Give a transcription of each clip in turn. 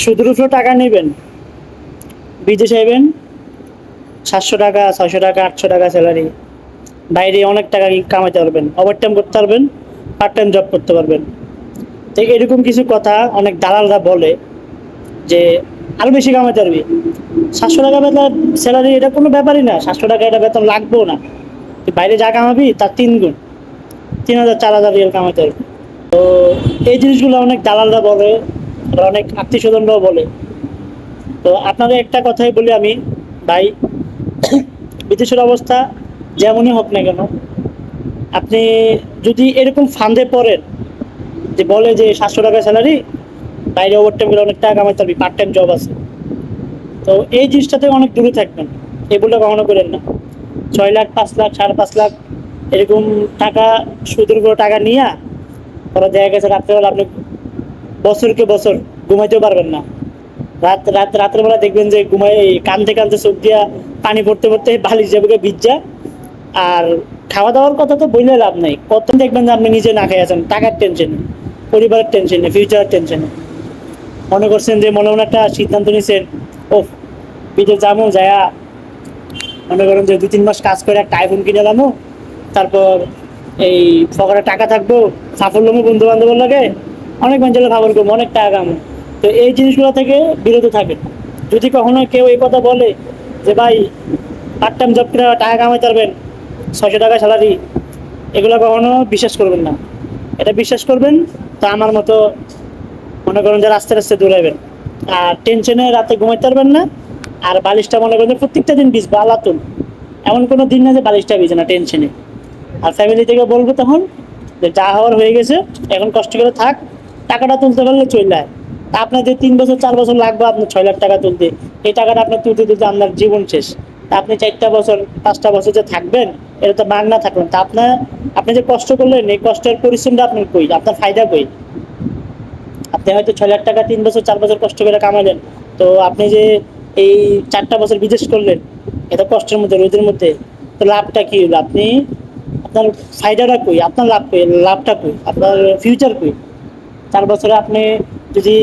উপরে টাকা নেবেন। বিদেশে যাবেন, সাতশো টাকা, ছয়শো টাকা, আটশো টাকা স্যালারি বাইরে অনেক টাকা কামাইতে পারবেন ওভার টাইম করতে পারবেন পার্ট টাইম জব করতে পারবেন। তো এরকম কিছু কথা অনেক দালালরা বলে যে আরও বেশি কামাইতে পারবি। সাতশো টাকা বেতন স্যালারি এটা কোনো ব্যাপারই না। সাতশো টাকা এটা বেতন লাগবেও না। তুই বাইরে যা কামাবি, তার তিন গুণ। তিন হাজার, চার হাজার রিয়াল কামাইতে পারবি। তো এই জিনিসগুলো অনেক দালালরা বলে। আর অনেক আত্মীয় স্বজনরাও বলে। তো আপনাদের একটা কথাই বলি আমি, ভাই, বিদেশের অবস্থা যেমনই হোক না কেন, আপনি যদি এরকম ফান্দে পড়েন যে বলে যে সাতশো টাকা স্যালারি বাইরে ওভার টাইম অনেক টাকা কামাইতে পারবি পার্ট টাইম জব আছে। তো এই জিনিসটা থেকে অনেক দূরে থাকবেন এগুলো কখনো করেন না। ছয় লাখ, পাঁচ লাখ, সাড়ে পাঁচ লাখ এরকম টাকা সুদের উপর টাকা নিয়ে পরে দেখা গেছে রাত্রেবেলা আপনি বছরকে বছর ঘুমাইতেও পারবেন না। রাত রাত, রাত্রেবেলা দেখবেন যে ঘুমাই কানতে কানতে চোখ দিয়া পানি পড়তে পড়তে বালিশ যাবে ভিজা। আর খাওয়া দাওয়ার কথা তো বললে লাভ নেই। কত দেখবেন যে আপনি নিজে না খেয়ে আছেন? টাকার টেনশনে পরিবারের টেনশনে ফিউচারের টেনশনে মনে করছেন যে মনে মনে একটা সিদ্ধান্ত নিয়েছেন ও বিদেশ যাব, যায়া মনে করেন যে দু তিন মাস কাজ করে একটা আইফোন কিনে এলামো তারপর এই পকেটে টাকা থাকব, সাফল্য বন্ধু বান্ধবের লাগে অনেক মানুষের খাবার করব অনেক টাকা কামো তো এই জিনিসগুলো থেকে বিরত থাকেন যদি কখনো কেউ এই কথা বলে যে, ভাই পার্ট টাইম জব করে টাকা কামাইতে পারবেন, ছয়শো টাকা স্যালারি এগুলো কখনো বিশ্বাস করবেন না। এটা বিশ্বাস করবেন, তা আমার মতো মনে করেন যে রাস্তায় রাস্তায় দৌড়াবেন আর টেনশনে রাতে ঘুমাইতে পারবেন না, আর বালিশটা মনে করেন প্রত্যেকটা দিন ভিজবে, আলাতুন। এমন কোনো দিন না যে বালিশটা ভিজে না টেনশনে আর ফ্যামিলি থেকে বলব তখন যে, যা হওয়ার হয়ে গেছে, এখন কষ্ট করে থাক টাকাটা তুলতে পারলে চলে আপনার যে তিন বছর, চার বছর লাগবে আপনার ছয় লাখ টাকা তুলতে। এই টাকাটা আপনার তুলতে তুলতে আপনার জীবন শেষ। তা আপনি চারটা বছর, পাঁচটা বছর যে থাকবেন, এটা তো মান না থাকবেন তা আপনার, আপনি যে কষ্ট করলেন, এই কষ্টের পরিশ্রমটা আপনার কই? আপনার ফায়দা কই? আপনি হয়তো ছয় লাখ টাকা, তিন বছর, চার বছর কষ্ট করে কামালেন তো আপনি যে এই চারটা বছর বিদেশ করলেন, এত কষ্টের মধ্যে, রোদের মধ্যে, তো লাভটা কী হলো? আপনি, আপনার ফায়দাটা কই? আপনার লাভ কই? লাভটা কই? আপনার ফিউচার কই? চার বছরে আপনি যদি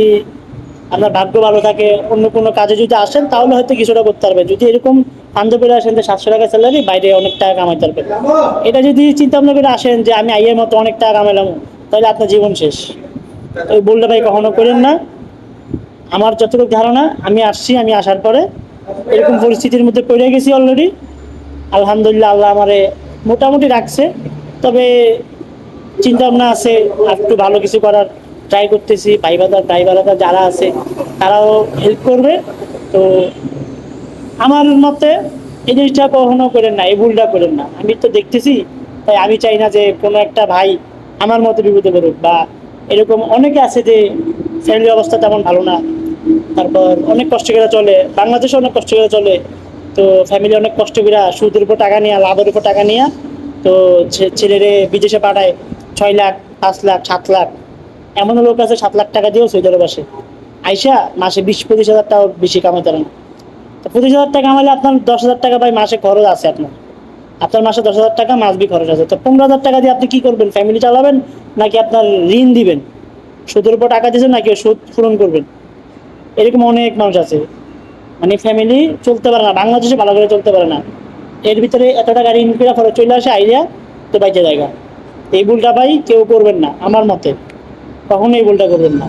আপনার ভাগ্য ভালো থাকে, অন্য কোনো কাজে যদি আসেন, তাহলে হয়তো কিছুটা করতে পারবেন। যদি এরকম করে আসেন যে সাতশো টাকা স্যালারি বাইরে অনেক টাকা কামাইতে পারবেন। এটা যদি চিন্তা ভাবনা করে আসেন যে আমি আইয়ের মতো অনেক টাকা কামাইলাম, তাহলে আপনার জীবন শেষ। ওই বললে ভাই কখনো করেন না। আমার যতটুকু ধারণা, আমি আসছি, আমি আসার পরে এরকম পরিস্থিতির মধ্যে পড়ে গেছি অলরেডি আলহামদুলিল্লাহ আল্লাহ আমারে মোটামুটি রাখছে। তবে চিন্তা ভাবনা আছে, আর একটু ভালো কিছু করার। ট্রাই করতেছি, ভাই বাদার ভাই বাদার যারা আছে, তারাও হেল্প করবে। তো আমার মতে এই জিনিসটা কখনো করেন না, এই ভুলটা করেন না। আমি তো দেখতেছি, তাই আমি চাই না যে কোনো একটা ভাই আমার মতো বিপদে পড়ুক বা এরকম অনেকে আছে যে ফ্যামিলি অবস্থা তেমন ভালো না। তারপর অনেক কষ্ট করে চলে, বাংলাদেশে অনেক কষ্ট করে চলে। তো ফ্যামিলি অনেক কষ্ট করে সুদের উপর টাকা নিয়ে, লাভের উপর টাকা নিয়ে, তো ছেলেরে বিদেশে পাঠায় ছয় লাখ, পাঁচ লাখ, সাত লাখ। এমনও লোক আছে সাত লাখ টাকা দিয়েও সৌদি আরব আইসা মাসে বিশ, পঁচিশ হাজার টাকা বেশি কামাইতে পারে না তো পঁচিশ হাজার টাকা কামাইলে আপনার দশ হাজার টাকা ভাই মাসে খরচ আছে আপনার। আপনার মাসে দশ হাজার টাকা মাসবি খরচ আছে। তো পনেরো হাজার টাকা দিয়ে আপনি কি করবেন? ফ্যামিলি চালাবেন নাকি আপনার ঋণ দিবেন? সুদের উপর টাকা দিয়েছেন নাকি সুদ পূরণ করবেন? এরকম অনেক মানুষ আছে। মানে ফ্যামিলি চলতে পারে না, বাংলাদেশে ভালো করে চলতে পারে না। এর ভিতরে এত টাকা ঋণ করে খরচ চলে আসে, আইডিয়া তো বাইচে জায়গা। এই ভুলটা ভাই কেউ করবেন না, আমার মতে। কখনো এই ভুলটা করবেন না।